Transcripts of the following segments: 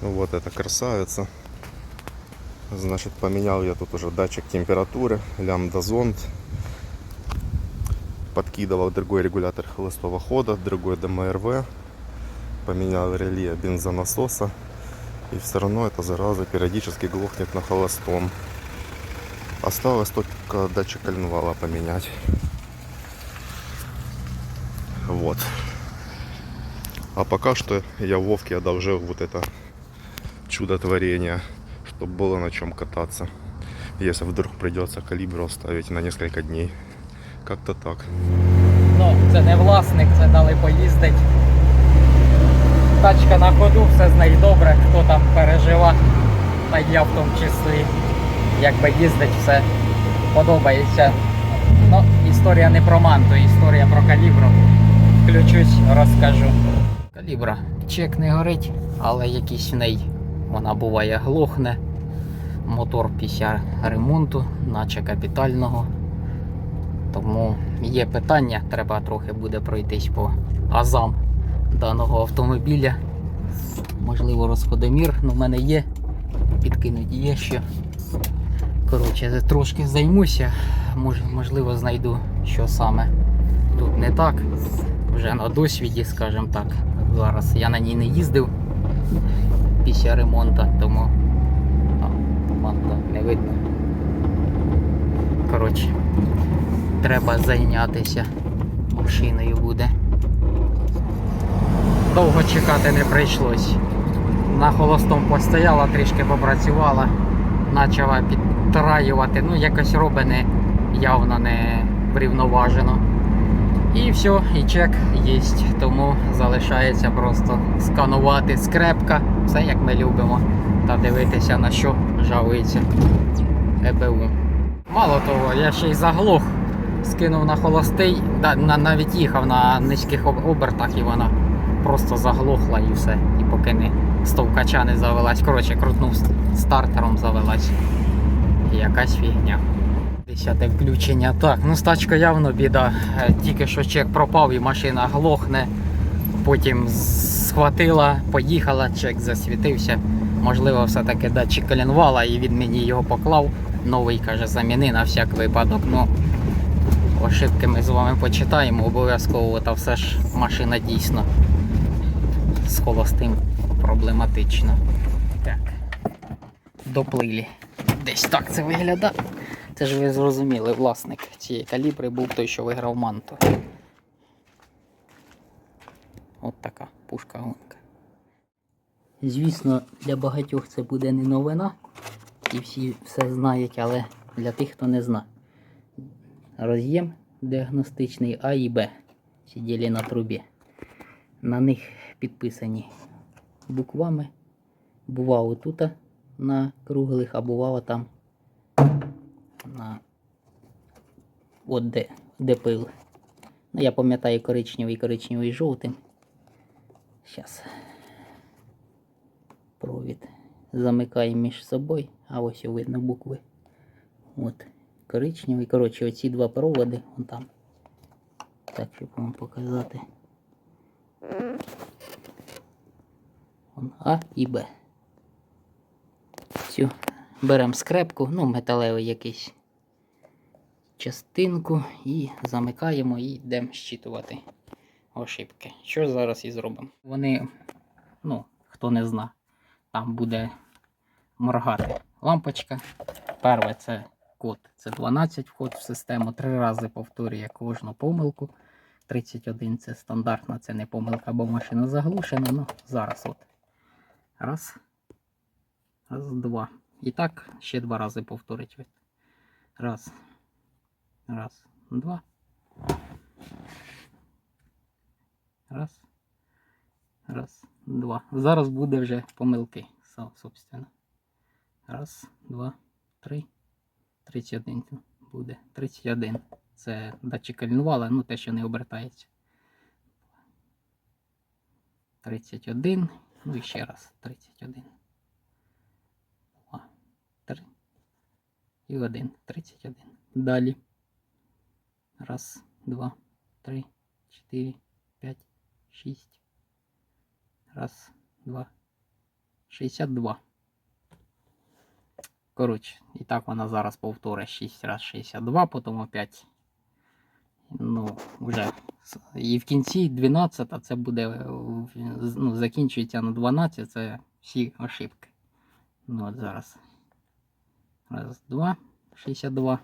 Вот эта красавица. Значит, поменял я тут уже датчик температуры, лямбда зонд. Подкидывал другой регулятор холостого хода, другой ДМРВ. Поменял реле бензонасоса. И все равно эта зараза периодически глохнет на холостом. Осталось только датчик коленвала поменять. Вот. А пока что я Вовке одолжил вот это чудотворение, чтобы было на чем кататься. Если вдруг придется калибр оставить на несколько дней. Как-то так. Ну, це не власник, це дали поїздить. Тачка на ходу, все з нею добре, хто там пережива, та я в тому числі. Якби їздить, все подобається. Ну, історія не про манту, історія про калібру. Включусь, розкажу. Калібра. Чек не горить, але якийсь в неї вона буває глохне. Мотор після ремонту, наче капітального. Тому є питання, треба трохи буде пройтись по азам даного автомобіля. Можливо, розходомір, ну в мене є. Підкинуть є ще. Коротше, трошки займуся, Мож, можливо, знайду, що саме тут не так. Вже на досвіді, скажімо так. Зараз я на ній не їздив після ремонту, тому туман не видно. Коротше, треба зайнятися машиною буде. Довго чекати не прийшлось. На холостом постояла, трішки попрацювала, почала підтраювати. Ну, якось робить явно не врівноважено. І все, і чек є. Тому залишається просто сканувати скрепка, все як ми любимо, та дивитися на що жалується ЕБУ. Мало того, я ще й заглох. Скинув на холостий, навіть їхав на низьких обертах і вона просто заглохла і все. І поки не стовкача не завелась. Коротше, крутнув стартером завелась. І якась фігня. Десяте включення. Так, ну з тачкою явно біда. Е, Тільки що чек пропав і машина глохне. Потім схватила, поїхала, чек засвітився. Можливо, все-таки датчик коленвала і він мені його поклав. Новий каже, заміни на всяк випадок. Ну, ошибки ми з вами почитаємо обов'язково, та все ж машина дійсно з холостим проблематична. Так. Доплилі. Десь так це виглядає. Це ж ви зрозуміли, власник цієї калібри був той, що виграв манту. От така пушка-гонка. Звісно, для багатьох це буде не новина, і всі все знають, але для тих, хто не знає. Роз'єм діагностичний А і Б. Сиділи на трубі. На них підписані буквами. Бувало тут на круглих, а бувало там на от де, де пил. Ну, я пам'ятаю коричневий, коричневий жовтим. Зараз. Провід замикаємо між собою, а ось видно букви. От, коричневий. Коротше, оці два проводи, вон там. Так, щоб вам показати. Вон А і Б. Все. Беремо скрепку, ну, металевий якийсь частинку і замикаємо і йдемо щитувати ошибки. Що зараз і зробимо? Вони, ну, хто не зна, там буде моргати лампочка. Перше це код. Це 12 вход в систему. Три рази повторює кожну помилку. 31 це стандартна, це не помилка, бо машина заглушена. Ну, зараз от. Раз. Раз, два. І так ще два рази повторить. Раз. Раз, два. Раз. Раз, два. Зараз буде вже помилки, собственно. Раз, два, три. 31 буде. 31. Це датчик коленвала, ну те, що не обертається. 31. Ну і ще раз. 31. 2, 3. І 1. 31. Далі. Раз, два, три, чотири, п'ять, шість. Раз, два, 62. Коротше, і так вона зараз повторить 6 раз 62, потім опять. Ну, вже. І в кінці 12, а це буде ну, закінчується на 12, це всі ошибки. Ну от зараз. Раз, два, 62.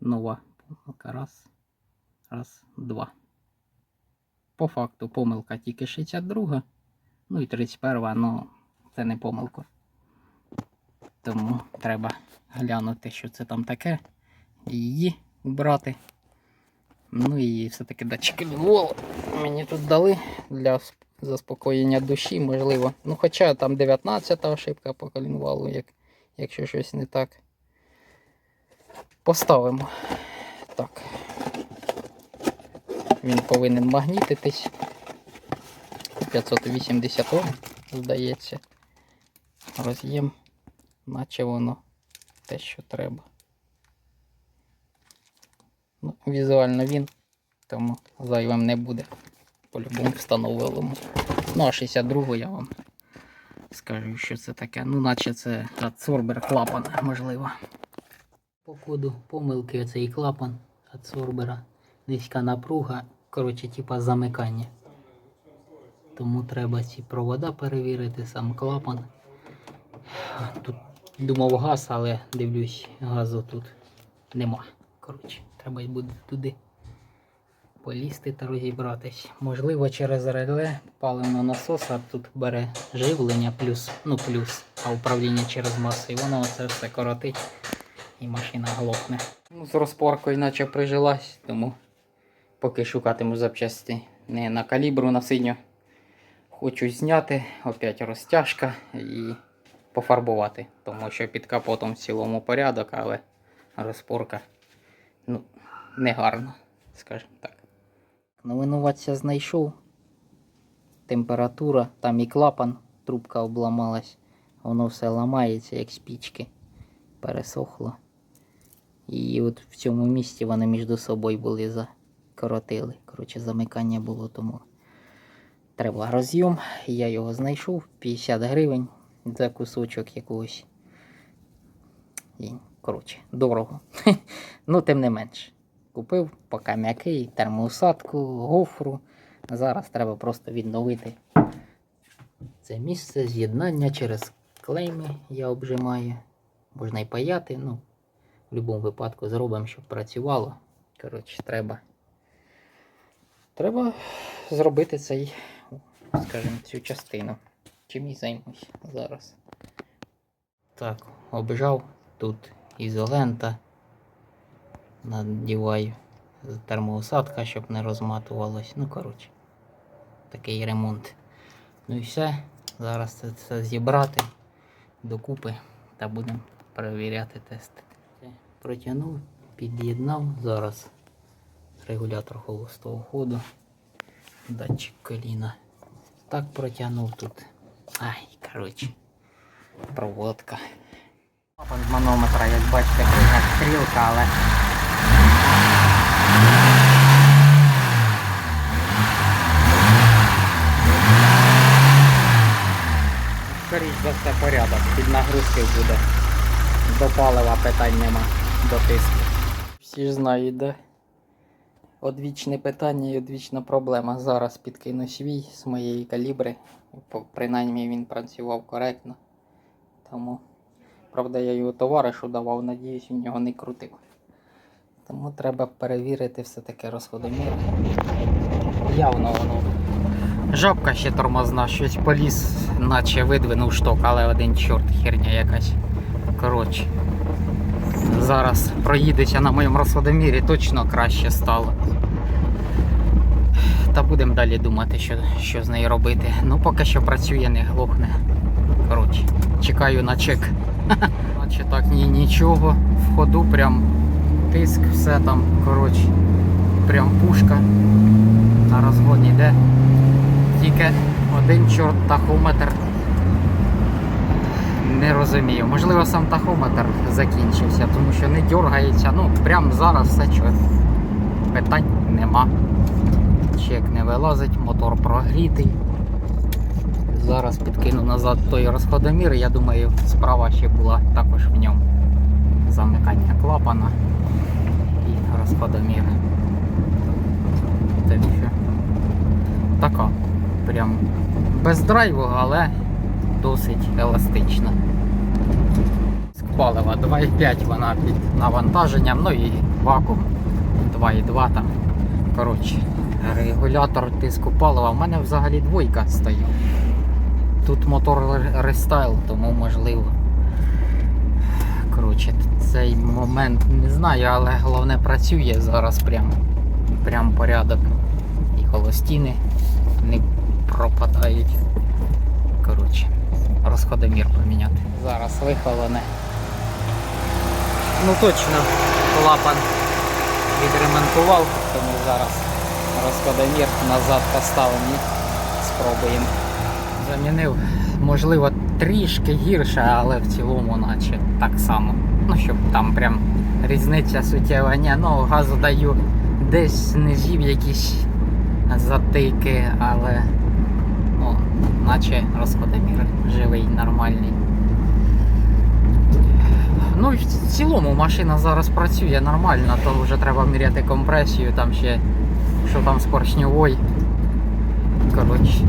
Нова помилка. Раз. Раз, два. По факту помилка тільки 62. Ну і 31, ну це не помилка. Тому треба глянути, що це там таке. Її брати. Ну і все-таки датчики лінволу мені тут дали для заспокоєння душі, можливо. Ну, хоча там 19 ошибка по колінвалу, як, якщо щось не так. Поставимо. Так. Він повинен магнітитись. 580 Ом, здається. Роз'єм, наче воно те, що треба. Ну, візуально він, тому зайвим не буде. По-любому встановилому. Ну, а 62 я вам скажу, що це таке. Ну, наче це адсорбер клапан, можливо. По коду помилки оцей клапан адсорбера. Низька напруга, коротше, типа замикання. Тому треба ці провода перевірити, сам клапан. Тут думав газ, але дивлюсь, газу тут нема. Коротше, треба буде туди полізти та розібратись. Можливо, через реле паливного насоса тут бере живлення плюс, ну плюс, а управління через маси. І воно це все коротить і машина глохне. Ну, з розпоркою наче прижилась, тому поки шукатиму запчасті не на калібру, на синю. Хочу зняти, опять розтяжка і пофарбувати, тому що під капотом в цілому порядок, але розпорка ну, не гарно, скажімо так. Ну, винуватця знайшов. Температура, там і клапан, трубка обламалась, воно все ламається, як спічки. Пересохло. І от в цьому місці вони між собою були закоротили. Коротше, замикання було тому. Треба розйом. Я його знайшов 50 гривень за кусочок якогось. І, коротше, дорого. ну, тим не менш. Купив поки м'який, термоусадку, гофру. Зараз треба просто відновити це місце з'єднання через клейми я обжимаю. Можна і паяти, ну, в будь-якому випадку зробимо, щоб працювало. Коротше, треба. Треба зробити цей, скажімо, цю частину. Чим і займусь зараз. Так, обжав тут ізолента. Надіваю термоусадка, щоб не розматувалось. Ну, коротше, такий ремонт. Ну і все. Зараз це все зібрати докупи та будемо перевіряти тести. Протягнув, під'єднав. Зараз регулятор холостого ходу, датчик коліна. Так протягнув тут. Ай, коротше, проводка. З манометра, як бачите, стрілка, але. Скоріше за все порядок. Під нагрузки буде. До палива питань нема. До тиску. Всі ж знають, де. Одвічне питання і одвічна проблема. Зараз підкину свій з моєї калібри. Принаймні він працював коректно. Тому, правда, я його товаришу давав, надіюсь, він його не крутив. Тому треба перевірити все-таки розходомір. Явно воно. Жабка ще тормозна, щось поліз, наче видвинув шток, але один чорт херня якась. Коротше. Зараз проїдеться на моєму розходомірі, точно краще стало. Та будемо далі думати, що, що з нею робити. Ну, поки що працює, не глохне. Коротше, чекаю на чек. Наче так ні, нічого. В ходу прям тиск, все там, коротше, прям пушка. На розгон йде. Тільки один чорт тахометр. Не розумію. Можливо, сам тахометр закінчився, тому що не дергається. Ну, прямо зараз все чітко. Питань нема. Чек не вилазить, мотор прогрітий. Зараз підкину назад той розходомір. Я думаю, справа ще була також в ньому. Замикання клапана і розходомір. Так така. Прям без драйву, але досить еластична. Палива 2,5 вона під навантаженням, ну і вакуум 2,2 там. Коротше, регулятор тиску палива. У мене взагалі двойка стоїть. Тут мотор рестайл, тому можливо. Коротше, цей момент не знаю, але головне працює зараз прям, прям порядок. І холостіни не пропадають. Коротше, розходомір поміняти. Зараз вихолене. Ну точно, клапан відремонтував, тому зараз розходомір назад поставимо і спробуємо. Замінив, можливо, трішки гірше, але в цілому, наче так само. Ну, щоб там прям різниця суттєва. Ні, ну газу даю десь знизів якісь затики, але наче розходомір живий, нормальний. Ну в цілому машина зараз працює нормально, то вже треба міряти компресію, там ще що там з поршньовою. Коротше,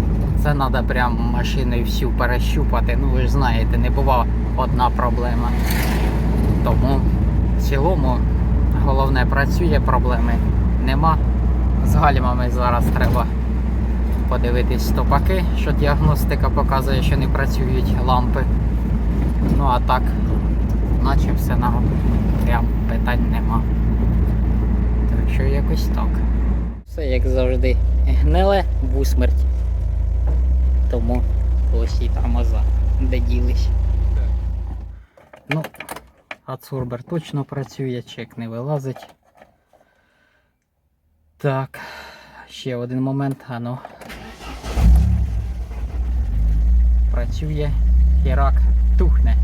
це треба прям машиною всю перещупати. Ну ви ж знаєте, не була одна проблема. Тому в цілому головне працює, проблеми нема. З гальмами зараз треба подивитись стопаки, що діагностика показує, що не працюють лампи. Ну а так, наче все на прям питань нема. Так що якось так. Все як завжди гниле в усмерть. Тому ось і тормоза. Де ділись. Ну, Ацурбер точно працює, чек не вилазить. Так, ще один момент, ано. Працює, хірак тухне.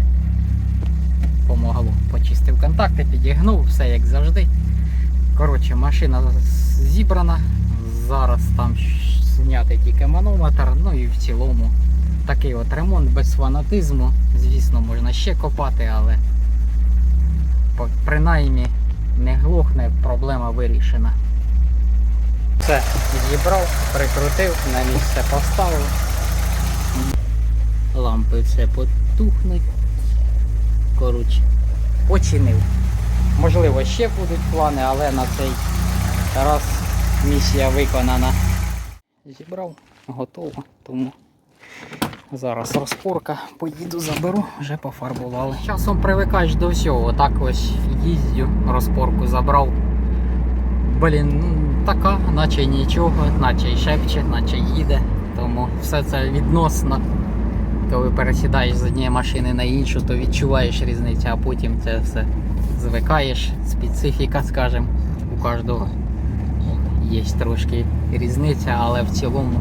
Помогло. Почистив контакти, підігнув, все як завжди. Коротше, машина зібрана. Зараз там зняти тільки манометр, ну і в цілому такий от ремонт без фанатизму. Звісно, можна ще копати, але принаймні не глохне, проблема вирішена. Все, зібрав, прикрутив, на місце поставив. Лампи все потухнуть. Коротше, починив. Можливо, ще будуть плани, але на цей раз місія виконана. Зібрав, готово, тому зараз розпорка, поїду заберу, вже пофарбували. Часом привикаєш до всього, так ось їздю, розпорку забрав. Блін, ну, така, наче нічого, наче й шепче, наче їде. Тому все це відносно. Коли пересідаєш з однієї машини на іншу, то відчуваєш різницю, а потім це все звикаєш. Специфіка, скажімо, у кожного є трошки різниця, але в цілому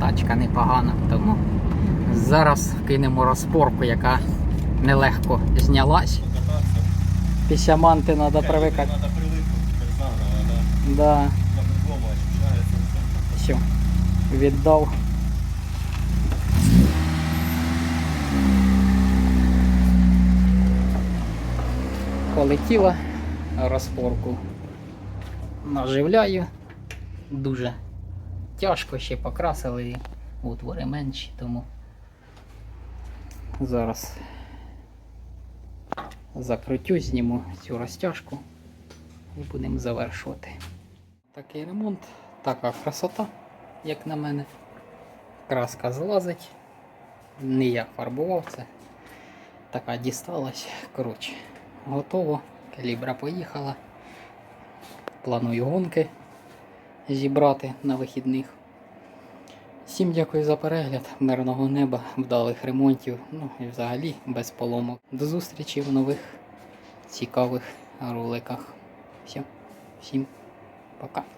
тачка непогана. Тому зараз кинемо розпорку, яка нелегко знялась. Після манти треба привикати. Да. Все, віддав. Полетіла розпорку. Наживляю. Дуже тяжко ще покрасили і отвори менші, тому зараз закрутю, зніму цю розтяжку і будемо завершувати. Такий ремонт, така красота, як на мене. Краска злазить. Не я фарбував це. Така дісталась. Коротше, готово. Калібра поїхала. Планую гонки зібрати на вихідних. Всім дякую за перегляд, мирного неба, вдалих ремонтів, ну і взагалі без поломок. До зустрічі в нових цікавих роликах. Всім, всім пока.